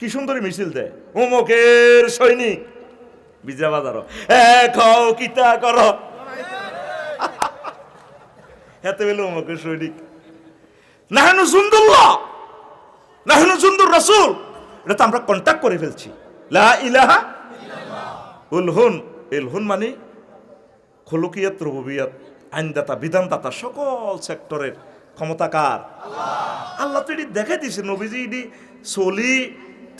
কি সুন্দরী মিছিল দেয় অমুকের সৈনিক। বিজা বাজারও। এ খাও কিতা কর। এতে বেলে অমুকের সৈনিক। নাহানু সুন্দুল্লাহ নাহানু সুন্দর রসুল। এটা তো আমরা কন্ট্যাক্ট করে ফেলছি। লা ইলাহা উলহুন ইলহুন মানে খলুকিয়াত রুবুবিয়াত, আইনদাতা, বিধানদাতা সকল সেক্টরের ক্ষমতাকার। আল্লাহ। তো এটি দেখাই দিছে নবীজি এটি চলি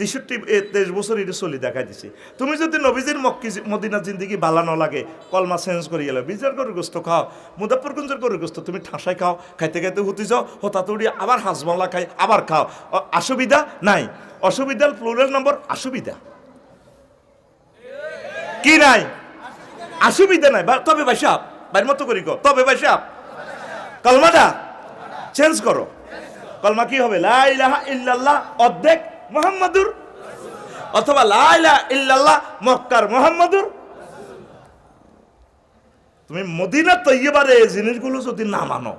তেষট্টি তেইশ বছর এটি চলি দেখাই দিছে। তুমি যদি নবীজির মক্কি মদিনা জিন্দিগি বালা ন লাগে কলমা চেঞ্জ করে গেলে বিজার গরুর গোস্ত খাও মুদাফরগঞ্জের গরুর গোস্ত তুমি ঠাসাই খাও, খাইতে খাইতে হুতি যাও হতাতুড়ি আবার হাজমালা খাই, আবার খাও। অসুবিধা নাই। অসুবিধার প্লুরাল নম্বর অসুবিধা। কি নাই? অসুবিধা নাই। তবে বাইসাব বাইর মতো করি কো তবে বাইসাব কলমাটা চেঞ্জ করো। কলমা কি হবে? লা ইলাহা ইল্লাল্লাহ, অর্ধেক মোহাম্মদুর। অথবা লাইলা ইল্লাল্লাহ মক্কার মোহাম্মদুর। তুমি মদিনা তৈবারে এই জিনিসগুলো যদি না মানো,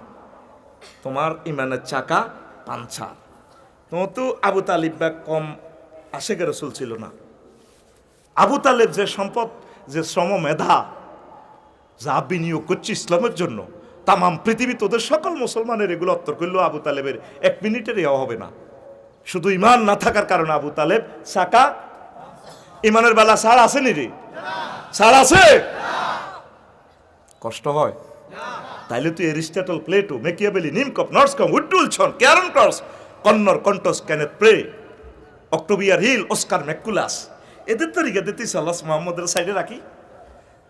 তোমার ইমানের চাকা পাঞ্চার তো আবু তালিব বা কম আশেকের রসুল ছিল না। আবু তালেব যে সম্পদ, যে শ্রম মেধা, যা বিনিয়োগ করছে ইসলামের জন্য, তামাম পৃথিবী তোদের সকল মুসলমানের এগুলো উত্তর করলেও আবু তালেবের এক মিনিটের ইয়া হবে না। শুধু ইমান না থাকার কারণে আবু তালেব সাকা ইমানের বেলা সার আসেনি রে সার আছে? কষ্ট হয়। তাইলে তুই এরিস্টটল প্লেটো, মেকিয়াবেলি, নিমকপ নর্সকম উড্ডুলছন ক্যারন ক্রস, কন্নর, কন্টস ক্যানেথ প্রে, অক্টোবিয়ার হিল, অস্কার ম্যাকুলাস। এদের তরিকা দিতে সাল্লাস মোহাম্মদের সাইডে রাখি।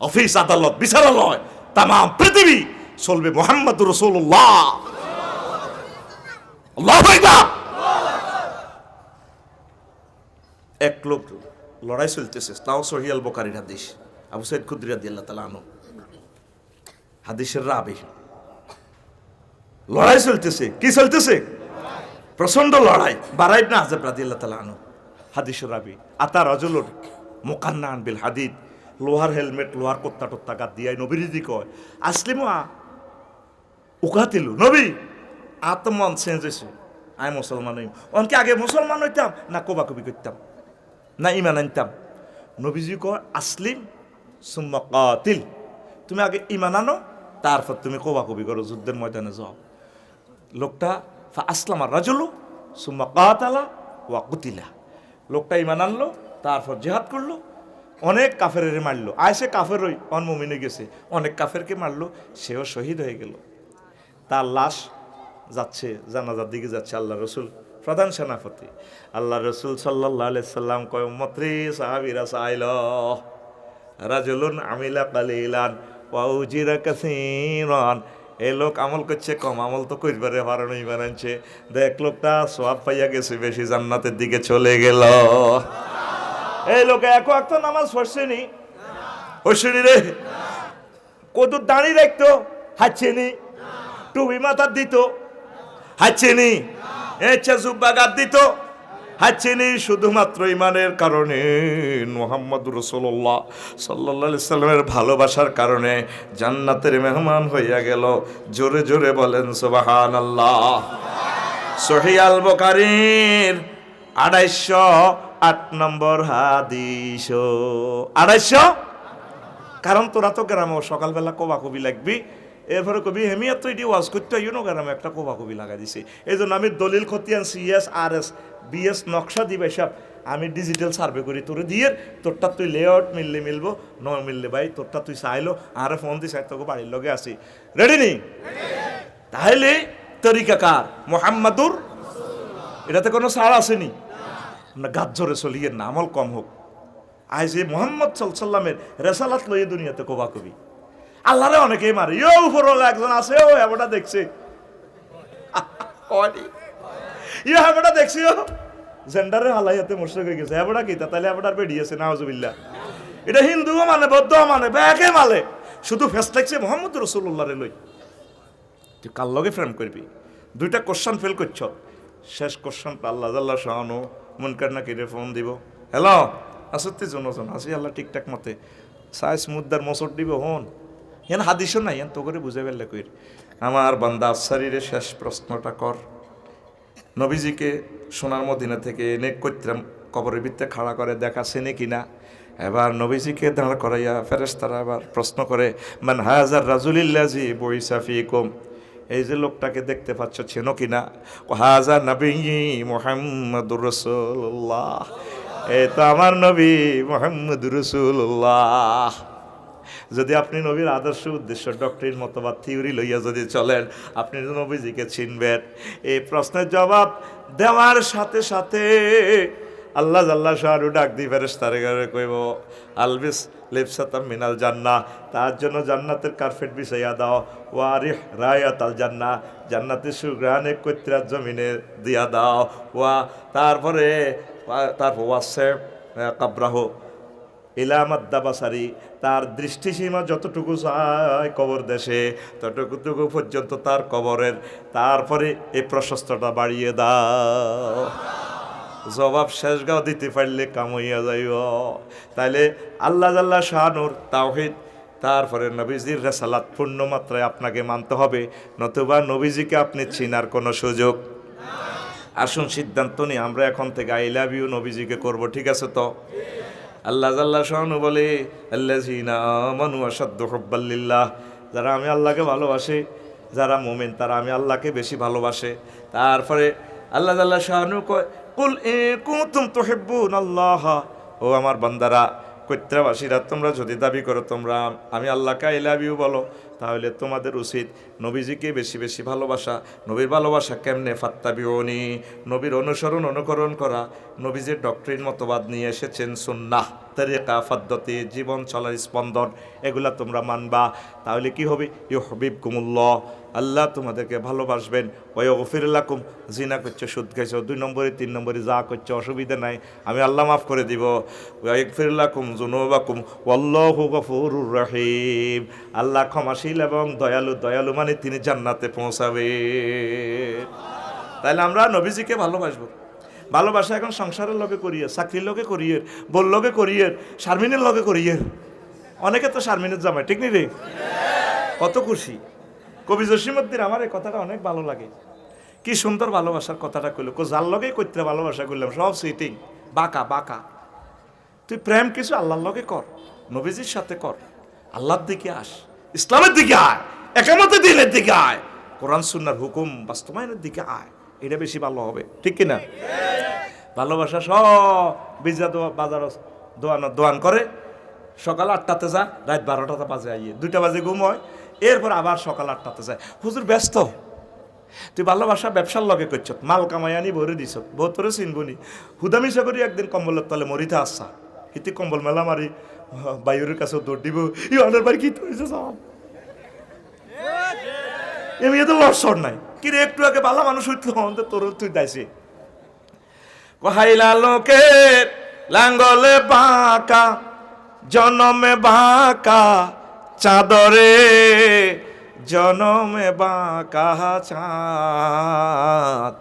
অফিস, আদালত, বিচারালয় তাম পৃথিবী, চলবে মোহাম্মদ রসুল্লাহ আল্লাহু এক লোক লড়াই চলতেছে। তাও সহিয়াল বোকারির হাদিস। আবু সাইদ খুদ্রি আল্লাহ তালা আনো হাদিসের রাবি। লড়াই চলতেছে। কি চলতেছে? প্রচণ্ড লড়াই। বারাইব না হাজার রাদি আল্লাহ তালা আনো হাদিসের রাবি। আতা রজলুর মোকান্না আনবিল হাদিদ। লোহার হেলমেট, লোহার কোত্তা টোত্তা গাত দিয়াই নবীর দি কয়। আসলিমু আ উকাতিলু। নবী, আত্মমন চেঞ্জ হয়েছে আয় মুসলমান হইম। অনকে আগে মুসলমান হইতাম, না কবা কবি করতাম। না ইমান আনতাম নবীজি কয়, আসলিম সুম্মা কাতিল। তুমি আগে ইমান আনো, তারপর তুমি কবা কবি করো, যুদ্ধের ময়দানে যাও। লোকটা, ফা আসলামা রাজুলু সুম্মা কাতালা ওয়া কুতিলা। লোকটা ইমান আনলো, তারপর জেহাদ করল। অনেক কাফের মারলো। আয়সে কাফের ওই অনমমিনে গেছে। অনেক কাফেরকে মারলো, সেও শহীদ হয়ে গেল। তার লাশ যাচ্ছে, জানাজার দিকে যাচ্ছে আল্লাহ রসুল। প্রধান সেনাপতি। আল্লাহ রসুল সাল্লাহ সাল্লাম কয়, মত্রি সাহাবিরা সাইল রাজুলুন আমিলা কালিলান ওয়াউজিরা কাসিরান। এই লোক আমল করছে কম, আমল তো কইবারে পারে নই বানাচ্ছে দেখ লোকটা সোয়াব পাইয়া গেছে, বেশি জান্নাতের দিকে চলে গেল। এই লোকে এক একটা নামাজ পড়ছেনি। পড়ছেনি রে। কত দাঁড়িয়ে রাখতো হাঁচছেনি টুপি মাথার দিত হাঁচছেনি এচ্ছে জুব্বা গাদ দিত। হাঁচছেনি শুধুমাত্র ইমানের কারণে। মোহাম্মদ রসুল্লাহ সাল্লাহ সাল্লামের ভালোবাসার কারণে জান্নাতের মেহমান হইয়া গেল। জোরে জোরে বলেন সুবাহান আল্লাহ সহিয়াল বকারির আড়াইশো আট নম্বর হাদিস। আড়াইশো? কারণ তোরা তো গ্রামে সকালবেলা কোবা কবি লাগবি। এরপরে কবি হেমিয়া তো এটি ওয়াজ করতে হয় না গ্রামে একটা কোবা কবি লাগা দিছে। এই জন্য আমি দলিল খতিয়ান সিএস আর এস বিএস নকশা দিবে সব আমি ডিজিটাল সার্ভে করি, তোরে দিয়ে তোরটা তুই লেআউট মিললে মিলবো ন মিললে ভাই, তোরটা তুই চাইলো, আরে ফোন দিস তোকে বাড়ির লগে আসি রেডি নি? তাহলে তরিকা কার? মোহাম্মদুর এটাতে কোনো সার আসেনি? আমরা গাছ জোরে চলিয়ে না, আমল কম হোক। আজ এই মোহাম্মদ সাল্লামের রেসালাত লইয়ে দুনিয়াতে কোবা কবি। আল্লাহরে অনেকেই মারে। ইয়ো উপরওয়ালা একজন আছে ও এবারটা দেখছে? ইয়ো এবারটা দেখছি ও। জেন্ডারে হালাইয়াতে মুর্শিক হয়ে গেছে। এবারটা কি তাহলে এবারটার বেরিয়েছে নাওজুবিল্লাহ এটা হিন্দুও মানে বৌদ্ধও মানে ব্যাকে মালে। শুধু ফেস লাগছে মোহাম্মদ রসুল্লাহরে লই। তুই কার লগে ফ্রেম করবি? দুইটা কোশ্চান ফেল করছ। শেষ কোশ্চানটা আল্লাহ আল্লাহ শাহানো। মন কার না কেটে ফোন দিব? হ্যালো আসত্তি জনজন আসি আল্লাহ ঠিকঠাক মতে। সাইজ মুদ্দার মসর দিব হন। ইয়ান হাদিসও নাই, ইয়ান তো করে বুঝে ফেললে কইর। আমার বান্দা আফসারিরে শেষ প্রশ্নটা কর। নবীজিকে সোনার মদিনা থেকে এনে কৈত্রাম কবরের ভিত্তে খাড়া করে দেখা চেনে কিনা? এবার নবীজিকে দাঁড় করাইয়া ফেরেশতারা আবার প্রশ্ন করে, মান হাজার রাজুলিল্লাজি বৈসাফি কম এই যে লোকটাকে দেখতে পাচ্ছ, চেনো কিনা? ও হাজা নবী মোহাম্মদুর রসুল্লাহ এই তো আমার নবী মোহাম্মদুর রসুল্লাহ যদি আপনি নবীর আদর্শ উদ্দেশ্য ডক্টরিন মতবাদ থিওরি লইয়া যদি চলেন, আপনি নবীজিকে চিনবেন। এই প্রশ্নের জবাব দেওয়ার সাথে সাথে আল্লাহ জাল্লা শাহরু ডাক দি ফেরেস তারে ঘরে কইব, আলবিস লিপসাতাম মিনাল জান্না তার জন্য জান্নাতের কার্পেট বিছাইয়া দাও। ওয়ারিহ রায়াত আল জান্না জান্নাতের সুগ্রানে কৈত্রার জমিনে দিয়া দাও। ওয়া তারপরে, তারপর ওয়াসে কাবরাহ ইলামাদ্দাবাসারি তার দৃষ্টিসীমা যতটুকু চায় কবর দেশে, ততটুকু পর্যন্ত তার কবরের, তারপরে এই প্রশস্তটা বাড়িয়ে দাও। জবাব শেষ গাও দিতে পারলে কামইয়া যাইব। তাইলে আল্লাহ জাল্লাহ শাহানুর তাওহিদ, তারপরে নবীজির রেসালাত পূর্ণ মাত্রায় আপনাকে মানতে হবে, নতুবা নবীজিকে আপনি চিনার কোনো সুযোগ। আসুন সিদ্ধান্ত নিই, আমরা এখন থেকে আই লাভ ইউ নবীজিকে করব, ঠিক আছে তো? আল্লাহ জাল্লা শাহানু বলে আল্লাহ মানু আসাদ্দ হব্বাল্লিল্লাহ যারা আমি আল্লাহকে ভালোবাসি, যারা মোমেন, তারা আমি আল্লাহকে বেশি ভালোবাসে। তারপরে আল্লাহ জাল্লাহ শাহানু কয়, কুল এ কুতুম তোহেব্বুন আল্লাহ ও আমার বান্দারা, কৈত্রাবাসীরা, তোমরা যদি দাবি করো, তোমরা আমি আল্লাহকে আই লাভ ইউ বলো। তাহলে তোমাদের উচিত নবীজিকে বেশি বেশি ভালোবাসা। নবীর ভালোবাসা কেমনে? ফাত্তাবিওনি নবীর অনুসরণ, অনুকরণ করা। নবীজির ডক্টরিন মতবাদ নিয়ে এসেছেন সুন্নাহ, তরিকা, পদ্ধতি, জীবন চলার স্পন্দন, এগুলা তোমরা মানবা। তাহলে কি হবে? ইউ হবিব কুমুল্লাহ আল্লাহ তোমাদেরকে ভালোবাসবেন। ওই গফিরুল্লাকুম জিনা করছ, সুদ খাইছো, দুই নম্বরে, তিন নম্বরে যা করছ, অসুবিধা নাই। আমি আল্লাহ মাফ করে দিব। ওই ফিরুল্লাকুম জুনুবাকুম ওয়াল্লাহু গফুরুর রহিম। আল্লাহ ক্ষমাশীল এবং দয়ালু দয়ালু মানে তিনি জান্নাতে পৌঁছাবে। তাহলে আমরা নবীজিকে ভালোবাসবো। ভালোবাসা এখন সংসারের লোকে করিয়ে, চাকরির লোকে করিয়ে বোর লোকে করিয়ে, শারমিনের লোকে করিয়ে। অনেকে তো শারমিনের জামাই, ঠিক নেই রে? কত খুশি। কবি জসিমুদ্দিন আমার এই কথাটা অনেক ভালো লাগে। কি সুন্দর ভালোবাসার কথাটা কইলো। কো, যার লগেই করতে ভালোবাসা করলাম সব সিটিং বাঁকা বাঁকা। তুই প্রেম কিছু আল্লাহর লগে কর, নবীজির সাথে কর, আল্লাহর দিকে আস। ইসলামের দিকে আয় একামতে দিনের দিকে আয়, কোরআন, সুন্নার হুকুম বাস্তবায়নের দিকে আয়, এটা বেশি ভালো হবে, ঠিক কিনা? ভালোবাসা সব বাজার দোয়ান দোয়ান করে, সকাল আটটাতে যা রাত বারোটাতে বাজে আইয়ে, দুইটা বাজে ঘুম হয়, এরপর আবার সকাল আটটাতে যায়। হুজুর, ব্যস্ত। তুই ভালোবাসা ব্যবসার লগে করছ, মাল কামাই আনি, ভরে দিছ বহুতরে চিনবনি হুদামিশা করি একদিন কম্বলের তলে মরিতে আসছা হিতি কম্বল মেলা মারি বাইরের কাছে দৌড় দিব। ই অনের বাড়ি কি হয়েছে সব এমনি তো লসর নাই। কি রে, একটু আগে ভালো মানুষ হইতো অন্তর তোর তুই দাইছে। কহাইলা লোকের লাঙ্গলে বাঁকা, জনমে বাঁকা, চাদরে জনমে বাঁকা চাঁদ।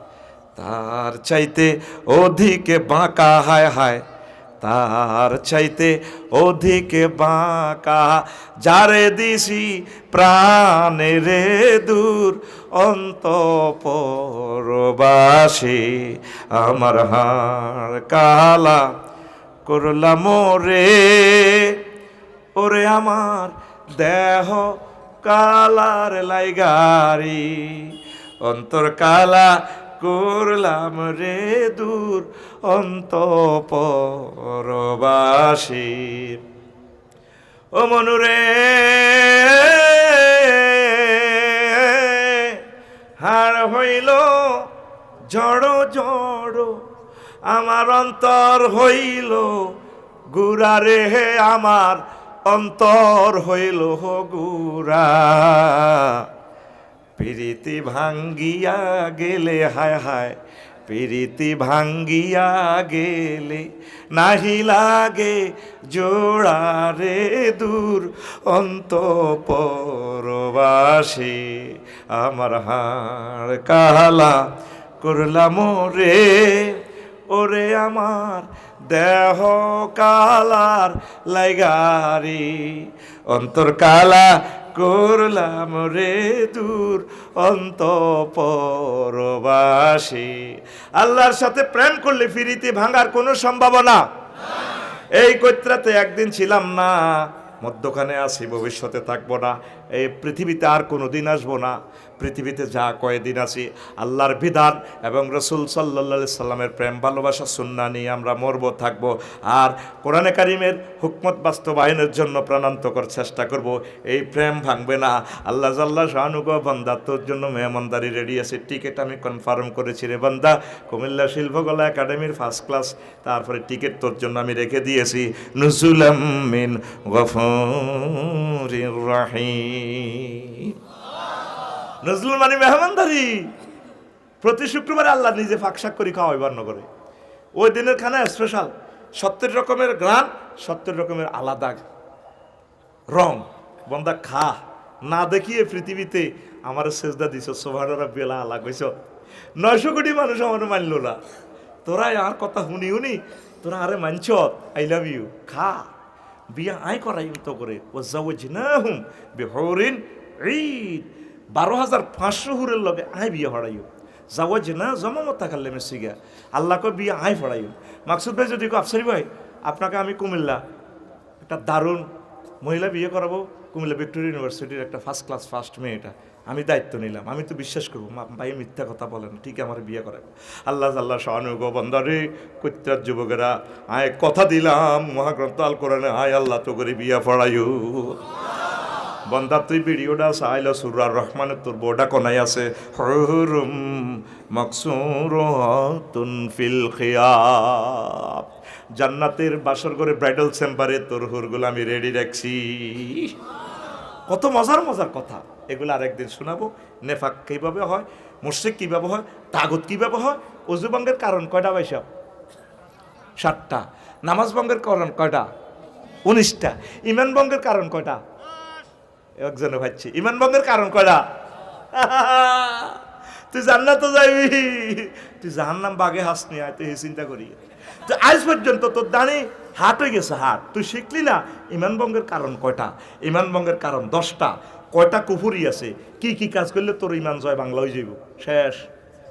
তার চাইতে অধিকে বাঁকা, হায় হায়। তার চাইতে অধিক বাঁকা, যারে দিছি প্রাণে রে দূর অন্ত পরবাসী আমার হাড় কালা করলাম রে ওরে আমার দেহ কালার লাইগারি অন্তর কালা করলাম রে দূর অন্ত পরবাসী ও মনুরে হার হইল জড় জড়, আমার অন্তর হইল গুড়ারে হে আমার অন্তর হইল গুড়া। প্রীতি ভাঙ্গিয়া গেলে, হায় হায়, প্রীতি ভাঙ্গিয়া গেলে নাহি লাগে জোড়ারে দূর অন্ত পরবাসী আমার হাড় কালা করলাম রে ওরে আমার দেহ কালার লাইগারি। অন্তর কালা করলাম রে দূর অন্তপরবাসী। আল্লাহর সাথে প্রেম করলে ফিরিতে ভাঙার কোনো সম্ভাবনা? এই কৈত্রাতে একদিন ছিলাম না, মধ্যখানে আসি ভবিষ্যতে থাকব না, এই পৃথিবীতে আর কোনো দিন আসব না। পৃথিবীতে যা কয়েদিন আছি, আল্লাহর বিধান এবং রসুল সাল্লা সাল্লামের প্রেম, ভালোবাসা, সুন্না নিয়ে আমরা মরবো, থাকব। আর কোরআনে কারিমের হুকমত বাস্তবায়নের জন্য প্রাণান্তকর চেষ্টা করব। এই প্রেম ভাঙবে না। আল্লাহ জাল্লাহ শাহানুগ বান্দা, তোর জন্য মেহমানদারি রেডি আছে। টিকিট আমি কনফার্ম করেছি রে বান্দা। কুমিল্লা শিল্পকলা একাডেমির ফার্স্ট ক্লাস তারপরে টিকিট তোর জন্য আমি রেখে দিয়েছি। নুজুলাম মিন রাহিম। নজরুল মানে মেহমানদারি। প্রতি শুক্রবারে আল্লাহ নিজে ফাঁকশাক করি খাওয়াইবার করে ওই দিনের খানা স্পেশাল সত্তর রকমের গ্রান, সত্তর রকমের আলাদা রং। বন্দা খা, না দেখিয়ে পৃথিবীতে আমার সেজদা দিছ সোভারা বেলা আলা কইস নয়শো কোটি মানুষ আমার মানল না। তোরা আর কথা শুনি শুনি, তোরা আরে মানছ আই লাভ ইউ খা। বিয়া আই করাই তো করে। ও যাও না হুম বেহরিন ঈদ। বারো হাজার পাঁচশো হুরের লগে আই বিয়ে হড়াইও। যাও না জমামত থাকালে মেসিগা আল্লাহকে বিয়ে আই ফড়াইও মাকসুদ ভাই যদি আফসারি ভাই, আপনাকে আমি কুমিল্লা একটা দারুণ মহিলা বিয়ে করাবো। কুমিল্লা ভিক্টোরিয়া ইউনিভার্সিটির একটা ফার্স্ট ক্লাস ফার্স্ট মেয়ে এটা। আমি দায়িত্ব নিলাম। আমি তো বিশ্বাস করব ভাই মিথ্যা কথা বলেন, ঠিক আমার বিয়ে করাবো। আল্লাহ আল্লাহ শাহানুগ বন্দারে কৈত্রার যুবকেরা, আয় কথা দিলাম। মহাগ্রন্থ আল কোরআনে, আয় আল্লাহ তো করে বিয়া পড়াইও। বন্দা তুই ভিডিওটা চাইল সুরার রহমানের তোর বোর্ডা কনাই আছে। হরুম মকসুর তুন ফিল খিয়াব জান্নাতের বাসর করে ব্রাইডাল চেম্বারে তোর হুরগুলো আমি রেডি রাখছি। কত মজার মজার কথা। এগুলো আরেকদিন শোনাবো। নেফাক কীভাবে হয় মুর্শিক কীভাবে হয়, তাগত কীভাবে হয় অজুবঙ্গের কারণ কয়টা বাইসব সাতটা। নামাজ ভঙ্গের কারণ কয়টা? উনিশটা। ইমান ভঙ্গের কারণ কয়টা? একজনে ভাবছি। ইমান ভঙ্গের কারণ কয়টা? তুই জান্নাত যাইবি তুই জাহান্নাম বাগে হাস নি, আয় তুই চিন্তা করি। তো আজ পর্যন্ত তোর দাঁড়ি হাট হয়ে গেছে, হাট। তুই শিখলি না ইমান ভঙ্গের কারণ কয়টা? ইমান ভঙ্গের কারণ দশটা। কয়টা কুফুরি আছে? কি কি কাজ করলে তোর ইমান জয় বাংলা হয়ে যাইব? শেষ।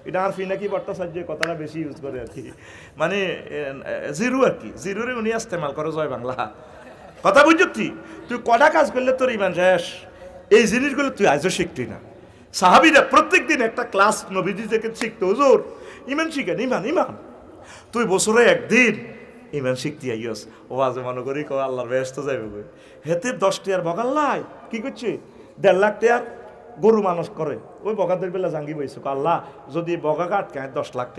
এটা আর ফিনাকি ভট্টাচার্য কথাটা বেশি ইউজ করে আর কি। মানে জিরো আর কি। জিরোরে উনি ইস্তেমাল করে জয় বাংলা। কথা বুঝছি তুই? কটা কাজ করলে তোর ইমান শেষ? এই জিনিসগুলো তুই আজও শিখতি না। সাহাবিরা প্রত্যেক দিন একটা ক্লাস নবীজি থেকে শিখতো, হুজুর, ইমান শিখেন, ইমান ইমান। তুই বছরে একদিন ইমান শিখতে আইয়স। ও আজ মনে করি কো আল্লাহর ব্যস্ত যাইবে হেতে দশ টিয়ার বগাল্লাই কি করছে দেড় লাখ টিয়ার গরু মানুষ করে। ওই বগাদের বেলা জাঙ্গি বইছে আল্লাহ, যদি বগা কাট কেন দশ লাখ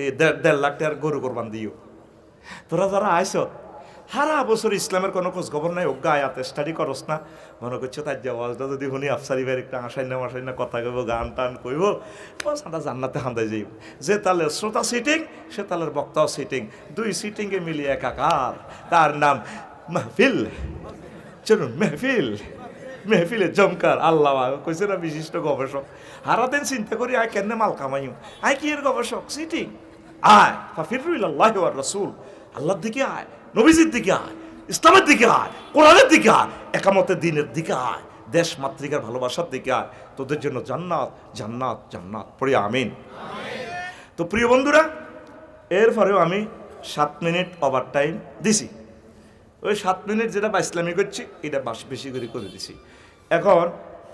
এই দেড় লাখ টিয়ার গরু কোরবান দিও। তোরা যারা আইস সারা বছর ইসলামের কোনো খোঁজ খবর নাই, অজ্ঞা আয়াতে স্টাডি করস না। মনে করছ তার যে ওয়াজটা যদি শুনি, আফসারি ভাইয়ের একটা আসাই না মাসাই না কথা কইব, গান টান কইব আমরা জান্নাতে হান্দাই যাইব। যে তালের শ্রোতা সিটিং সে তালের বক্তাও সিটিং দুই সিটিংয়ে মিলিয়ে একাকার। তার নাম মাহফিল। চলুন, মেহফিল। মেহফিলে জমকার আল্লাহ কইছে না বিশিষ্ট গবেষক। হারাদিন চিন্তা করি, আয় কেন মাল কামাইও আয় কি এর গবেষক? সিটিং আয় ফাফিরুল আল্লাহ রসুল। আল্লাহর দিকে আয়। নবীজির দিকে আয়, ইসলামের দিকে আয়, কোরআনের দিকে আয়, একামতের দিনের দিকে আয়, দেশ মাতৃকার ভালোবাসার দিকে আয়, তোদের জন্য জান্নাত জান্নাত জান্নাত। পড়ি আমিন। তো প্রিয় বন্ধুরা, এরপরেও আমি সাত মিনিট ওভার টাইম দিছি। ওই সাত মিনিট যেটা বা ইসলামী করছি, এটা বেশি করে করে দিছি। এখন